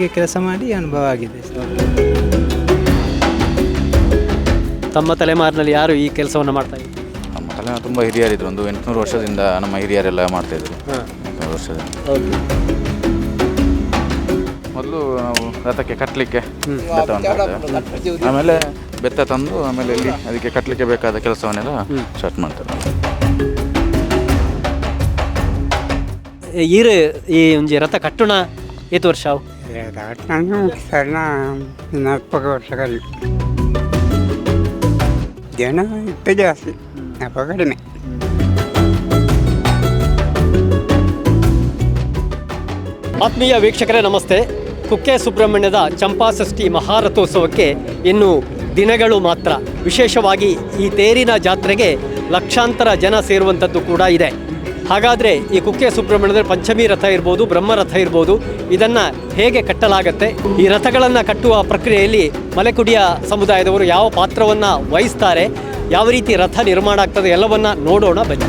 ಒಟ್ಟಿಗೆ ಕೆಲಸ ಮಾಡಿ ಅನುಭವ ಆಗಿದೆ. ತಮ್ಮ ತಲೆಮಾರಿನಲ್ಲಿ ಯಾರು ಈ ಕೆಲಸವನ್ನು ಮಾಡ್ತಾ ಇದ್ದಾರೆ ನಮ್ಮ ತಲೆ ತುಂಬ ಹಿರಿಯರಿದ್ರು. ಒಂದು ಎಂಟುನೂರು ವರ್ಷದಿಂದ ನಮ್ಮ ಹಿರಿಯರೆಲ್ಲ ಮಾಡ್ತಾಯಿದ್ರು ಇದ್ರು. ಎಂಟುನೂರು ವರ್ಷದಿಂದ. ಮೊದಲು ನಾವು ರಥಕ್ಕೆ ಕಟ್ಟಲಿಕ್ಕೆ ಬೆತ್ತವನ್ನು ಆಮೇಲೆ ಬೆತ್ತ ತಂದು ಆಮೇಲೆ ಇಲ್ಲಿ ಅದಕ್ಕೆ ಕಟ್ಟಲಿಕ್ಕೆ ಬೇಕಾದ ಕೆಲಸವನ್ನೆಲ್ಲ ಸ್ಟಾರ್ಟ್ ಮಾಡ್ತಾರೆ. ಈರು ಈ ಒಂಜಿ ರಥ ಕಟ್ಟುಣ ಏತು ವರ್ಷ ಅವು ಜನ ಇತ್ತು ಆತ್ಮೀಯ ವೀಕ್ಷಕರೇ, ನಮಸ್ತೆ. ಕುಕ್ಕೆ ಸುಬ್ರಹ್ಮಣ್ಯದ ಚಂಪಾಷಷ್ಠಿ ಮಹಾರಥೋತ್ಸವಕ್ಕೆ ಇನ್ನು ದಿನಗಳು ಮಾತ್ರ. ವಿಶೇಷವಾಗಿ ಈ ತೇರಿನ ಜಾತ್ರೆಗೆ ಲಕ್ಷಾಂತರ ಜನ ಸೇರುವಂಥದ್ದು ಕೂಡ ಇದೆ. ಹಾಗಾದರೆ ಈ ಕುಕ್ಕೆ ಸುಬ್ರಹ್ಮಣ್ಯದಲ್ಲಿ ಪಂಚಮಿ ರಥ ಇರ್ಬೋದು, ಬ್ರಹ್ಮರಥ ಇರ್ಬೋದು, ಇದನ್ನು ಹೇಗೆ ಕಟ್ಟಲಾಗತ್ತೆ? ಈ ರಥಗಳನ್ನು ಕಟ್ಟುವ ಪ್ರಕ್ರಿಯೆಯಲ್ಲಿ ಮಲೆಕುಡಿಯ ಸಮುದಾಯದವರು ಯಾವ ಪಾತ್ರವನ್ನು ವಹಿಸ್ತಾರೆ? ಯಾವ ರೀತಿ ರಥ ನಿರ್ಮಾಣ ಆಗ್ತದೆ? ಎಲ್ಲವನ್ನ ನೋಡೋಣ, ಬನ್ನಿ.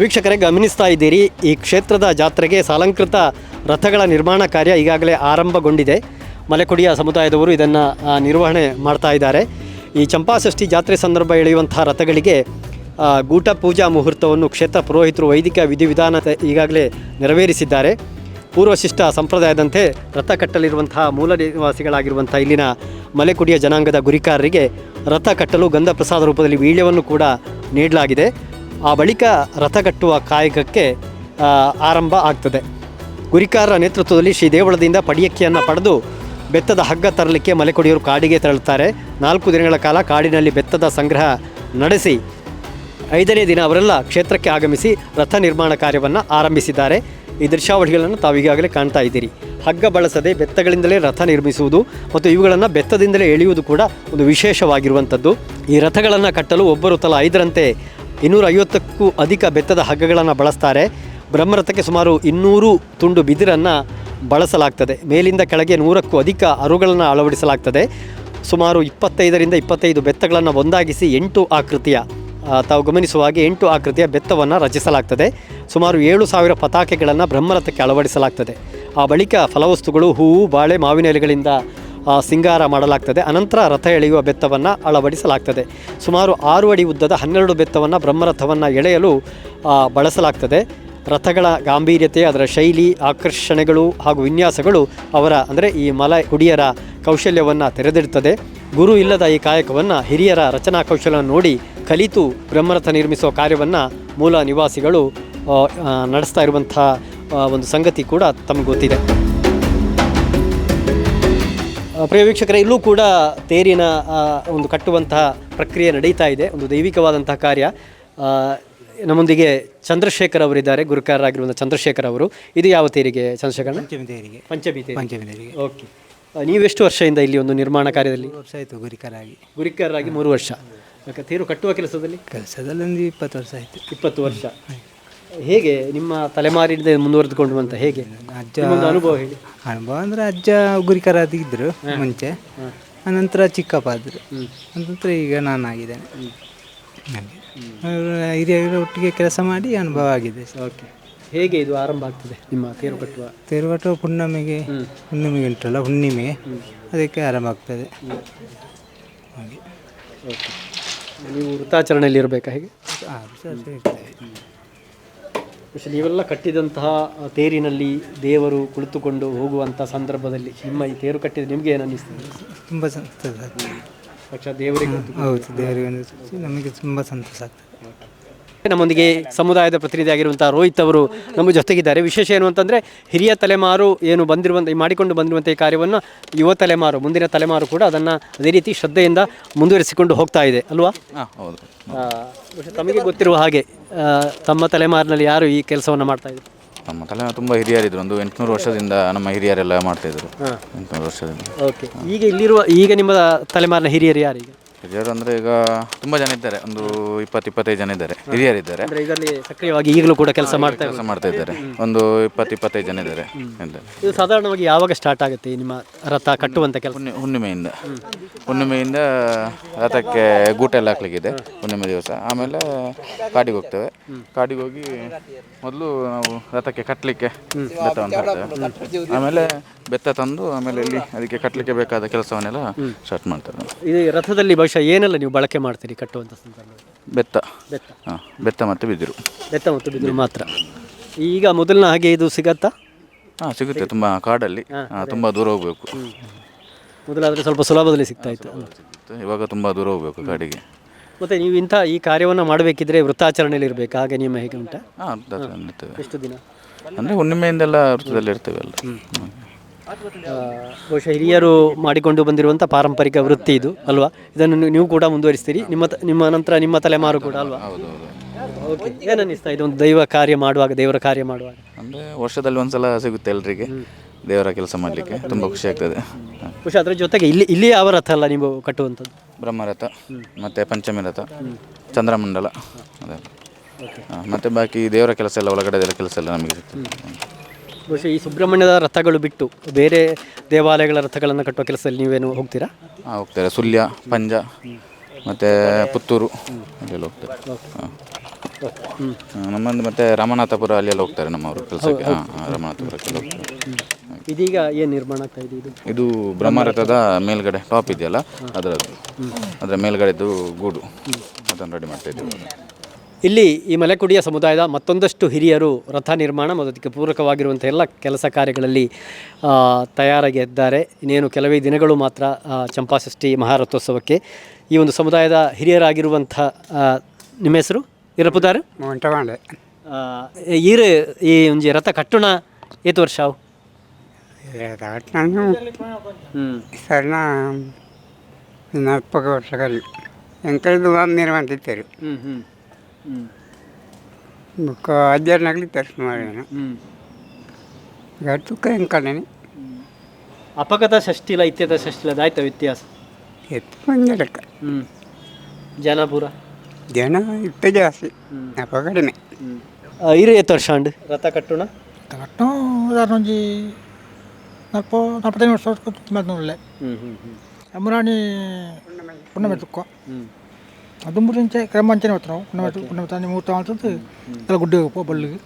ವೀಕ್ಷಕರೇ, ಗಮನಿಸ್ತಾ ಇದ್ದೀರಿ, ಈ ಕ್ಷೇತ್ರದ ಜಾತ್ರೆಗೆ ಸಾಲಂಕೃತ ರಥಗಳ ನಿರ್ಮಾಣ ಕಾರ್ಯ ಈಗಾಗಲೇ ಆರಂಭಗೊಂಡಿದೆ. ಮಲೆಕುಡಿಯ ಸಮುದಾಯದವರು ಇದನ್ನು ನಿರ್ವಹಣೆ ಮಾಡ್ತಾ ಇದ್ದಾರೆ. ಈ ಚಂಪಾಷಷ್ಠಿ ಜಾತ್ರೆ ಸಂದರ್ಭ ಎಳೆಯುವಂತಹ ರಥಗಳಿಗೆ ಗೂಟ ಪೂಜಾ ಮುಹೂರ್ತವನ್ನು ಕ್ಷೇತ್ರ ಪುರೋಹಿತರು ವೈದಿಕ ವಿಧಿವಿಧಾನ ಈಗಾಗಲೇ ನೆರವೇರಿಸಿದ್ದಾರೆ. ಪೂರ್ವಶಿಷ್ಟ ಸಂಪ್ರದಾಯದಂತೆ ರಥ ಕಟ್ಟಲಿರುವಂತಹ ಮೂಲ ನಿವಾಸಿಗಳಾಗಿರುವಂಥ ಇಲ್ಲಿನ ಮಲೆಕುಡಿಯ ಜನಾಂಗದ ಗುರಿಕಾರರಿಗೆ ರಥ ಕಟ್ಟಲು ಗಂಧ ಪ್ರಸಾದ ರೂಪದಲ್ಲಿ ವೀಳ್ಯವನ್ನು ಕೂಡ ನೀಡಲಾಗಿದೆ. ಆ ಬಳಿಕ ರಥ ಕಟ್ಟುವ ಕಾಯಕಕ್ಕೆ ಆರಂಭ ಆಗ್ತದೆ. ಗುರಿಕಾರರ ನೇತೃತ್ವದಲ್ಲಿ ಶ್ರೀ ದೇವಳದಿಂದ ಪಡಿಯಕ್ಕಿಯನ್ನು ಪಡೆದು ಬೆತ್ತದ ಹಗ್ಗ ತರಲಿಕ್ಕೆ ಮಲೆಕೊಡಿಯರು ಕಾಡಿಗೆ ತೆರಳುತ್ತಾರೆ. ನಾಲ್ಕು ದಿನಗಳ ಕಾಲ ಕಾಡಿನಲ್ಲಿ ಬೆತ್ತದ ಸಂಗ್ರಹ ನಡೆಸಿ ಐದನೇ ದಿನ ಅವರೆಲ್ಲ ಕ್ಷೇತ್ರಕ್ಕೆ ಆಗಮಿಸಿ ರಥ ನಿರ್ಮಾಣ ಕಾರ್ಯವನ್ನು ಆರಂಭಿಸಿದ್ದಾರೆ. ಈ ದೃಶ್ಯಾವಳಿಗಳನ್ನು ತಾವೀಗಾಗಲೇ ಕಾಣ್ತಾ ಇದ್ದೀರಿ. ಹಗ್ಗ ಬಳಸದೆ ಬೆತ್ತಗಳಿಂದಲೇ ರಥ ನಿರ್ಮಿಸುವುದು ಮತ್ತು ಇವುಗಳನ್ನು ಬೆತ್ತದಿಂದಲೇ ಎಳೆಯುವುದು ಕೂಡ ಒಂದು ವಿಶೇಷವಾಗಿರುವಂಥದ್ದು. ಈ ರಥಗಳನ್ನು ಕಟ್ಟಲು ಒಬ್ಬರು ತಲಾ ಐದರಂತೆ ಇನ್ನೂರ ಐವತ್ತಕ್ಕೂ ಅಧಿಕ ಬೆತ್ತದ ಹಗ್ಗಗಳನ್ನು ಬಳಸ್ತಾರೆ. ಬ್ರಹ್ಮರಥಕ್ಕೆ ಸುಮಾರು ಇನ್ನೂರು ತುಂಡು ಬಿದಿರನ್ನು ಬಳಸಲಾಗ್ತದೆ. ಮೇಲಿಂದ ಕೆಳಗೆ ನೂರಕ್ಕೂ ಅಧಿಕ ಅರುಗಳನ್ನು ಅಳವಡಿಸಲಾಗ್ತದೆ. ಸುಮಾರು ಇಪ್ಪತ್ತೈದರಿಂದ ಇಪ್ಪತ್ತೈದು ಬೆತ್ತಗಳನ್ನು ಒಂದಾಗಿಸಿ ಎಂಟು ಆಕೃತಿಯ ತಾವು ಗಮನಿಸುವ ಹಾಗೆ ಎಂಟು ಆಕೃತಿಯ ಬೆತ್ತವನ್ನು ರಚಿಸಲಾಗ್ತದೆ. ಸುಮಾರು ಏಳು ಸಾವಿರ ಪತಾಕೆಗಳನ್ನು ಬ್ರಹ್ಮರಥಕ್ಕೆ ಅಳವಡಿಸಲಾಗ್ತದೆ. ಆ ಬಳಿಕ ಫಲವಸ್ತುಗಳು ಹೂವು ಬಾಳೆ, ಮಾವಿನ ಎಲೆಗಳಿಂದ ಸಿಂಗಾರ ಮಾಡಲಾಗ್ತದೆ. ಅನಂತರ ರಥ ಎಳೆಯುವ ಬೆತ್ತವನ್ನು ಅಳವಡಿಸಲಾಗ್ತದೆ. ಸುಮಾರು ಆರು ಅಡಿ ಉದ್ದದ ಹನ್ನೆರಡು ಬೆತ್ತವನ್ನು ಬ್ರಹ್ಮರಥವನ್ನು ಎಳೆಯಲು ಬಳಸಲಾಗ್ತದೆ. ರಥಗಳ ಗಾಂಭೀರ್ಯತೆ, ಅದರ ಶೈಲಿ, ಆಕರ್ಷಣೆಗಳು ಹಾಗೂ ವಿನ್ಯಾಸಗಳು ಅವರ, ಅಂದರೆ ಈ ಮಲ ಹುಡಿಯರ ಕೌಶಲ್ಯವನ್ನು ತೆರೆದಿಡುತ್ತದೆ. ಗುರು ಇಲ್ಲದ ಈ ಕಾಯಕವನ್ನು ಹಿರಿಯರ ರಚನಾ ಕೌಶಲ್ಯವನ್ನು ನೋಡಿ ಕಲಿತು ಬ್ರಹ್ಮರಥ ನಿರ್ಮಿಸುವ ಕಾರ್ಯವನ್ನು ಮೂಲ ನಿವಾಸಿಗಳು ನಡೆಸ್ತಾ ಇರುವಂಥ ಒಂದು ಸಂಗತಿ ಕೂಡ ತಮಗೆ ಗೊತ್ತಿದೆ. ಪ್ರಿಯ ವೀಕ್ಷಕರೇ, ಇಲ್ಲೂ ಕೂಡ ತೇರಿನ ಒಂದು ಕಟ್ಟುವಂತಹ ಪ್ರಕ್ರಿಯೆ ನಡೀತಾ ಇದೆ. ಒಂದು ದೈವಿಕವಾದಂತಹ ಕಾರ್ಯ. ನಮ್ಮೊಂದಿಗೆ ಚಂದ್ರಶೇಖರ್ ಅವರಿದ್ದಾರೆ ಗುರುಕಾರರಾಗಿರುವಂಥ ಚಂದ್ರಶೇಖರ್ ಅವರು. ಇದು ಯಾವ ತೇರಿಗೆ ಚಂದ್ರಶೇಖರ್ ಪಂಚಮಿ ತೇರಿಗೆ. ಪಂಚಮಿ ತೇರಿ ಪಂಚಮಿ ದೇವರಿಗೆ ಓಕೆ ನೀವೆಷ್ಟು ವರ್ಷದಿಂದ ಇಲ್ಲಿ ಒಂದು ನಿರ್ಮಾಣ ಕಾರ್ಯದಲ್ಲಿ? ವರ್ಷ ಆಯಿತು ಗುರಿಕರಾಗಿ. ಗುರಿಕಾರರಾಗಿ ಮೂರು ವರ್ಷ. ಯಾಕೆ ತೇರು ಕಟ್ಟುವ ಕೆಲಸದಲ್ಲಿ? ಕೆಲಸದಲ್ಲಿ ಒಂದು ಇಪ್ಪತ್ತು ವರ್ಷ ಆಯಿತು. ಇಪ್ಪತ್ತು ವರ್ಷ. ಹೇಗೆ ನಿಮ್ಮ ತಲೆಮಾರಿನಿಂದ ಮುಂದುವರೆದುಕೊಂಡು ಅಂತ ಹೇಗೆ? ಅಜ್ಜ ಅನುಭವ ಹೇಳಿ ಅನುಭವ ಅಂದರೆ ಅಜ್ಜ ಗುರಿಕರಾಗಿದ್ದರು ಮುಂಚೆ. ಅನಂತರ ಚಿಕ್ಕಪ್ಪ ಆದರು. ಅನಂತರ ಈಗ ನಾನಾಗಿದ್ದೇನೆ. ಹಾಗೆ. ಅವ್ರು ಹಿರಿಯರ ಒಟ್ಟಿಗೆ ಕೆಲಸ ಮಾಡಿ ಅನುಭವ ಆಗಿದೆ. ಓಕೆ ಹೇಗೆ ಇದು ಆರಂಭ ಆಗ್ತದೆ? ನಿಮ್ಮ ತೇರು ಕಟ್ಟುವ? ತೇರು ಕಟ್ಟುವ ಪುಣ್ಯಮಿಗೆ ಹುಣ್ಣಿಮೆಗೆ ಉಂಟಲ್ಲ ಹುಣ್ಣಿಮೆ ಅದಕ್ಕೆ ಆರಂಭ ಆಗ್ತದೆ. ಓಕೆ ನೀವು ವೃತ್ತಾಚರಣೆಯಲ್ಲಿ ಇರಬೇಕಾ ಹೇಗೆ? ನೀವೆಲ್ಲ ಕಟ್ಟಿದಂತಹ ತೇರಿನಲ್ಲಿ ದೇವರು ಕುಳಿತುಕೊಂಡು ಹೋಗುವಂಥ ಸಂದರ್ಭದಲ್ಲಿ ನಿಮ್ಮ ಈ ತೇರು ಕಟ್ಟಿದ ನಿಮಗೆ ಏನು ಅನ್ನಿಸ್ತದೆ? ತುಂಬ ಸಂತೋಷ ಸಾಕ್ಷಾತ್ ದೇವರಿಗೆ ಗೊತ್ತು. ಹೌದು ದೇವರಿಗೆ ಒಂದು ನಮಗೆ ತುಂಬ ಸಂತೋಷ ಆಗ್ತದೆ. ನಮ್ಮೊಂದಿಗೆ ಸಮುದಾಯದ ಪ್ರತಿನಿಧಿ ಆಗಿರುವಂಥ ರೋಹಿತ್ ಅವರು ನಮ್ಮ ಜೊತೆಗಿದ್ದಾರೆ. ವಿಶೇಷ ಏನು ಅಂತಂದರೆ ಹಿರಿಯ ತಲೆಮಾರು ಏನು ಬಂದಿರುವಂತ ಈ ಮಾಡಿಕೊಂಡು ಬಂದಿರುವಂಥ ಈ ಕಾರ್ಯವನ್ನು ಯುವ ತಲೆಮಾರು ಮುಂದಿನ ತಲೆಮಾರು ಕೂಡ ಅದನ್ನು ಅದೇ ರೀತಿ ಶ್ರದ್ಧೆಯಿಂದ ಮುಂದುವರಿಸಿಕೊಂಡು ಹೋಗ್ತಾ ಇದೆ. ಅಲ್ವಾ? ತಮಗೆ ಗೊತ್ತಿರುವ ಹಾಗೆ ತಮ್ಮ ತಲೆಮಾರಿನಲ್ಲಿ ಯಾರು ಈ ಕೆಲಸವನ್ನು ಮಾಡ್ತಾ ಇದ್ದಾರೆ? ನಮ್ಮ ತಲೆ ತುಂಬ ಹಿರಿಯರಿದ್ರು. ಒಂದು ಎಂಟುನೂರು ವರ್ಷದಿಂದ ನಮ್ಮ ಹಿರಿಯರೆಲ್ಲ ಮಾಡ್ತಾಯಿದ್ರು ಎಂಟುನೂರು ವರ್ಷದಿಂದ. ಓಕೆ. ಈಗ ಇಲ್ಲಿರುವ ಈಗ ನಿಮ್ಮ ತಲೆಮಾರಿನ ಹಿರಿಯರು ಯಾರು ಪೂಜಾರು ಅಂದರೆ ಈಗ ತುಂಬ ಜನ ಇದ್ದಾರೆ. ಒಂದು ಇಪ್ಪತ್ತು ಇಪ್ಪತ್ತೈದು ಜನ ಇದ್ದಾರೆ. ಹಿರಿಯರಿದ್ದಾರೆ ಅಂದರೆ ಇದರಲ್ಲಿ ಸಕ್ರಿಯವಾಗಿ ಈಗಲೂ ಕೂಡ ಕೆಲಸ ಮಾಡ್ತಾ ಕೆಲಸ ಮಾಡ್ತಾ ಇದ್ದಾರೆ. ಒಂದು ಇಪ್ಪತ್ತು ಇಪ್ಪತ್ತೈದು ಜನ ಇದ್ದಾರೆ. ಇದ್ದಾರೆ. ಇದು ಸಾಧಾರಣವಾಗಿ ಯಾವಾಗ ಸ್ಟಾರ್ಟ್ ಆಗುತ್ತೆ ಈ ನಿಮ್ಮ ರಥ ಕಟ್ಟುವಂತ ಕೆಲಸ? ಹುಣ್ಣಿ ಹುಣ್ಣಿಮೆಯಿಂದ. ಹುಣ್ಣಿಮೆಯಿಂದ ರಥಕ್ಕೆ ಗೂಟ ಎಲ್ಲ ಹಾಕ್ಲಿಕ್ಕಿದೆ. ಹುಣ್ಣಿಮೆ ದಿವಸ. ಆಮೇಲೆ ಕಾಡಿಗೆ ಹೋಗ್ತೇವೆ. ಕಾಡಿಗೆ ಹೋಗಿ ಮೊದಲು ನಾವು ರಥಕ್ಕೆ ಕಟ್ಟಲಿಕ್ಕೆ ಬೆತ್ತವನ್ನು ಆಮೇಲೆ ಬೆತ್ತ ತಂದು ಆಮೇಲೆ ಇಲ್ಲಿ ಅದಕ್ಕೆ ಕಟ್ಟಲಿಕ್ಕೆ ಬೇಕಾದ ಕೆಲಸವನ್ನೆಲ್ಲ ಸ್ಟಾರ್ಟ್ ಮಾಡ್ತಾರೆ ಇದು ರಥದಲ್ಲಿ ಬಹುಶಃ ಏನೆಲ್ಲ ನೀವು ಬಳಕೆ ಮಾಡ್ತೀರಿ ಕಟ್ಟುವಂಥ ಸಂದರ್ಭದಲ್ಲಿ? ಬೆತ್ತ. ಬೆತ್ತ. ಹಾಂ ಬೆತ್ತ ಮತ್ತು ಬಿದಿರು. ಬೆತ್ತ ಮತ್ತು ಬಿದಿರು ಮಾತ್ರ. ಈಗ ಮೊದಲನೇ ಹಾಗೆ ಇದು ಸಿಗತ್ತಾ? ಹಾಂ ಸಿಗುತ್ತೆ ತುಂಬ ಕಾಡಲ್ಲಿ. ತುಂಬ ದೂರ ಹೋಗಬೇಕು. ಮೊದಲಾದರೆ ಸ್ವಲ್ಪ ಸುಲಭದಲ್ಲಿ ಸಿಗ್ತಾ ಇತ್ತು. ಇವಾಗ ತುಂಬ ದೂರ ಹೋಗಬೇಕು ಕಾಡಿಗೆ. ಮತ್ತೆ ನೀವು ಇಂಥ ಈ ಕಾರ್ಯವನ್ನು ಮಾಡಬೇಕಿದ್ರೆ ವೃತ್ತಾಚರಣೆಯಲ್ಲಿ ಇರಬೇಕು. ಹಾಗೆ ನಿಯಮ ಹೇಗೆ ಉಂಟಾ? ಹಾಂ ಎಷ್ಟು ದಿನ? ಅಂದರೆ ಹುಣ್ಣಿಮೆಯಿಂದೆಲ್ಲ ವೃತ್ತದಲ್ಲಿ ಇರ್ತೇವೆ ಅಲ್ಲ ಹ್ಮ್. ಆ, ಬಹುಶಃ ಹಿರಿಯರು ಮಾಡಿಕೊಂಡು ಬಂದಿರುವಂಥ ಪಾರಂಪರಿಕ ವೃತ್ತಿ ಇದು ಅಲ್ವಾ? ಇದನ್ನು ನೀವು- ಕೂಡ ಮುಂದುವರಿಸ್ತೀರಿ. ನಿಮ್ಮ ತ- ನಿಮ್ಮ ನಂತರ ನಿಮ್ಮ ತಲೆಮಾರು ಕೂಡ ಅಲ್ವಾ? ಹೌದು ಹೌದು ಓಕೆ ಏನನ್ನಿಸ್ತಾ ಇದು? ಒಂದು ದೈವ ಕಾರ್ಯ ಮಾಡುವಾಗ ದೇವರ ಕಾರ್ಯ ಮಾಡುವಾಗ? ಅಂದರೆ ವರ್ಷದಲ್ಲಿ ಒಂದ್ಸಲ ಸಿಗುತ್ತೆ ಎಲ್ರಿಗೆ. ದೇವರ ಕೆಲಸ ಮಾಡಲಿಕ್ಕೆ. ತುಂಬ ಖುಷಿ ಆಗ್ತದೆ. ಹ. ಖುಷಿ ಅದರ ಜೊತೆಗೆ ಇಲ್ಲಿ ಇಲ್ಲಿ ಯಾವ ರಥ ಅಲ್ಲ ನೀವು ಕಟ್ಟುವಂಥದ್ದು? ಬ್ರಹ್ಮರಥ ಮತ್ತು ಪಂಚಮಿ ರಥ ಚಂದ್ರಮಂಡಲ ಅದೇ. ಹಾಂ ಮತ್ತು ಬಾಕಿ ದೇವರ ಕೆಲಸ ಎಲ್ಲ ಒಳಗಡೆ ಕೆಲಸ ಎಲ್ಲ ನಮಗೆ ಸಿಗ್ತದೆ. ಬಹುಶಃ ಈ ಸುಬ್ರಹ್ಮಣ್ಯದ ರಥಗಳು ಬಿಟ್ಟು ಬೇರೆ ದೇವಾಲಯಗಳ ರಥಗಳನ್ನು ಕಟ್ಟುವ ಕೆಲಸದಲ್ಲಿ ನೀವೇನು ಹೋಗ್ತೀರಾ? ಹಾಂ ಹೋಗ್ತಾರೆ ಸುಳ್ಯ ಪಂಜ ಮತ್ತು ಪುತ್ತೂರು ಅಲ್ಲೆಲ್ಲ ಹೋಗ್ತಾರೆ ಹಾಂ. ಮತ್ತೆ ಮತ್ತು ರಾಮನಾಥಪುರ ಅಲ್ಲೆಲ್ಲ ಹೋಗ್ತಾರೆ ನಮ್ಮವರು ಕೆಲಸಕ್ಕೆ. ಹಾಂ ರಾಮನಾಥಪುರಕ್ಕೆಲ್ಲ ಹೋಗ್ತಾರೆ ಇದೀಗ ಏನು ನಿರ್ಮಾಣ ಆಗ್ತಾ ಇದೆ ಇದು? ಇದು ಬ್ರಹ್ಮರಥದ ಮೇಲ್ಗಡೆ ಟಾಪ್ ಇದೆಯಲ್ಲ ಅದರದ್ದು. ಅದರ ಮೇಲ್ಗಡೆದು ಗೂಡು. ಅದನ್ನು ರೆಡಿ ಮಾಡ್ತಾ ಇದ್ದೀವಿ. ಇಲ್ಲಿ ಈ ಮಲೆಕುಡಿಯ ಸಮುದಾಯದ ಮತ್ತೊಂದಷ್ಟು ಹಿರಿಯರು ರಥ ನಿರ್ಮಾಣ ಮತ್ತು ಅದಕ್ಕೆ ಪೂರಕವಾಗಿರುವಂಥ ಎಲ್ಲ ಕೆಲಸ ಕಾರ್ಯಗಳಲ್ಲಿ ತಯಾರಾಗಿದ್ದಾರೆ. ಇನ್ನೇನು ಕೆಲವೇ ದಿನಗಳು ಮಾತ್ರ ಚಂಪಾಷಷ್ಠಿ ಮಹಾರಥೋತ್ಸವಕ್ಕೆ ಈ ಒಂದು ಸಮುದಾಯದ ಹಿರಿಯರಾಗಿರುವಂಥ ನಿಮ್ಮ ಹೆಸರು? ಇರಪುದಾರು ಈರು ಈ ಒಂದು ರಥ ಕಟ್ಟುಣ ಏತು ವರ್ಷ ಅವು? ಸಣ್ಣ ನಾಲ್ಕು ವರ್ಷ ನಿರ್ಮಾಣ ಹ್ಞೂ ಹ್ಞೂ ಹ್ಞೂ ಬುಕ್ಕ ಅಜ್ಜರ್ನಾಗ್ಲಿ ತರ್ಸ್ ಮಾಡಿ ಹ್ಞೂ ಹೆಂಗೆ ಅಪಗತ ಷಷ್ಠಿಲ ಇತ್ಯತ ಷಷ್ಠಿಲ ಅದಾಯ್ತ ವ್ಯತ್ಯಾಸ? ಎತ್ತು ಮಂದಿ ಲೆಕ್ಕ. ಹ್ಞೂ ಜನಪುರ ಜನ ಇತ್ತ ಜಾಸ್ತಿ ಅಪ್ಪ ಕಡಿಮೆ. ಇರು ಎತ್ತು ವರ್ಷ ಅಂಡ್ ರಥ ಕಟ್ಟುಣ? ಕಟ್ಟು ಉದಾಹರಣೆ ನಲ್ಪು ನಲ್ಪತ್ತೈದು ವರ್ಷ ಮದ್ನೂರಲ್ಲೇ ಹ್ಞೂ ಹ್ಞೂ ಹ್ಞೂ ಅಮರಾಣಿ ಪುಣ್ಣಮೆ ತುಕ್ಕ ಅದು ಮುಂಚೆ ಕ್ರಮಾಂಚನೆ ಹೊತ್ತು ನಾವು ಪುಣ್ಣಮೆ ಪುಣ್ಣಮೆ ತಾನೆ ಮೂರ್ತ ಮಾಡ್ತದ್ದು ಎಲ್ಲ ಗುಡ್ಡೆ ಹೋಗಪ್ಪ ಬಳ್ಳಿಗೆ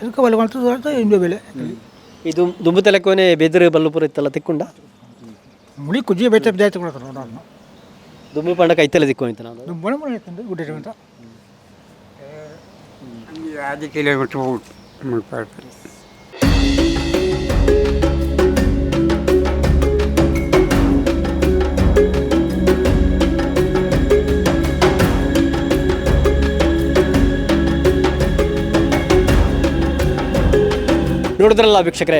ಅದಕ್ಕೆ ಬಳ್ಳಿ ಮಾಡ್ತದ್ದು ಇಂಬೆ ಬೆಳೆ ಇದು ದುಂಬು ತಲೆಕೋನೆ ಬೆದರು ಬಲ್ಲುಪುರ ಇತ್ತಲ್ಲ ತಿಕ್ಕೊಂಡ ಮುಳಿ ಕುಜ್ಜಿ ಬೇತೆ ಜಾಯ್ತು ಕೂಡ ನೋಡೋಣ ದುಂಬು ಪಂಡ ಕೈತಲ್ಲ ತಿಕ್ಕೊಂಡಿತ್ತು ನಾನು ಅದು ಬಣ ಬಣ ಆಯ್ತಂದ್ರೆ ಗುಡ್ಡೆ ಅಂತ ಆರು ಕಿಲೋಮೀಟ್ರ್ ಹೋಗ್ಬಿಟ್ಟು ನೋಡಿದ್ರಲ್ಲ ವೀಕ್ಷಕರೇ,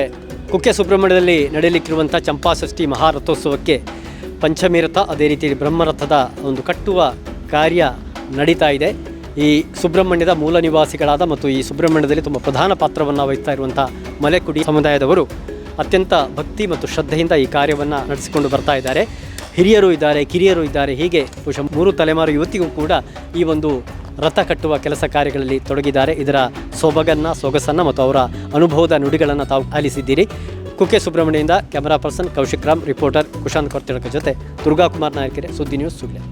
ಕುಕ್ಕೆ ಸುಬ್ರಹ್ಮಣ್ಯದಲ್ಲಿ ನಡೆಯಲಿಕ್ಕಿರುವಂಥ ಚಂಪಾಷಷ್ಠಿ ಮಹಾರಥೋತ್ಸವಕ್ಕೆ ಪಂಚಮಿ ರಥ ಅದೇ ರೀತಿ ಬ್ರಹ್ಮರಥದ ಒಂದು ಕಟ್ಟುವ ಕಾರ್ಯ ನಡೀತಾ ಇದೆ. ಈ ಸುಬ್ರಹ್ಮಣ್ಯದ ಮೂಲ ನಿವಾಸಿಗಳಾದ ಮತ್ತು ಈ ಸುಬ್ರಹ್ಮಣ್ಯದಲ್ಲಿ ತುಂಬ ಪ್ರಧಾನ ಪಾತ್ರವನ್ನು ವಹಿಸ್ತಾ ಇರುವಂಥ ಮಲೆಕುಡಿ ಸಮುದಾಯದವರು ಅತ್ಯಂತ ಭಕ್ತಿ ಮತ್ತು ಶ್ರದ್ಧೆಯಿಂದ ಈ ಕಾರ್ಯವನ್ನು ನಡೆಸಿಕೊಂಡು ಬರ್ತಾ ಇದ್ದಾರೆ. ಹಿರಿಯರು ಇದ್ದಾರೆ, ಕಿರಿಯರು ಇದ್ದಾರೆ, ಹೀಗೆ ಬಹುಶಃ ಮೂರು ತಲೆಮಾರು ಯುವತಿಗೂ ಕೂಡ ಈ ಒಂದು ರಥ ಕಟ್ಟುವ ಕೆಲಸ ಕಾರ್ಯಗಳಲ್ಲಿ ತೊಡಗಿದ್ದಾರೆ. ಇದರ ಸೊಬಗನ್ನ, ಸೊಗಸನ್ನು ಮತ್ತು ಅವರ ಅನುಭವದ ನುಡಿಗಳನ್ನು ತಾವು ಆಲಿಸಿದ್ದೀರಿ. Kukke ಸುಬ್ರಹ್ಮಣ್ಯದಿಂದ camera person Kaushik Ram, reporter Kushanth Kortilaka ಜೊತೆ ದುರ್ಗಾಕುಮಾರ್ ನಾಯಕರೆ ಸುದ್ದಿ ನ್ಯೂಸ್ ಸುಳ್ಯ.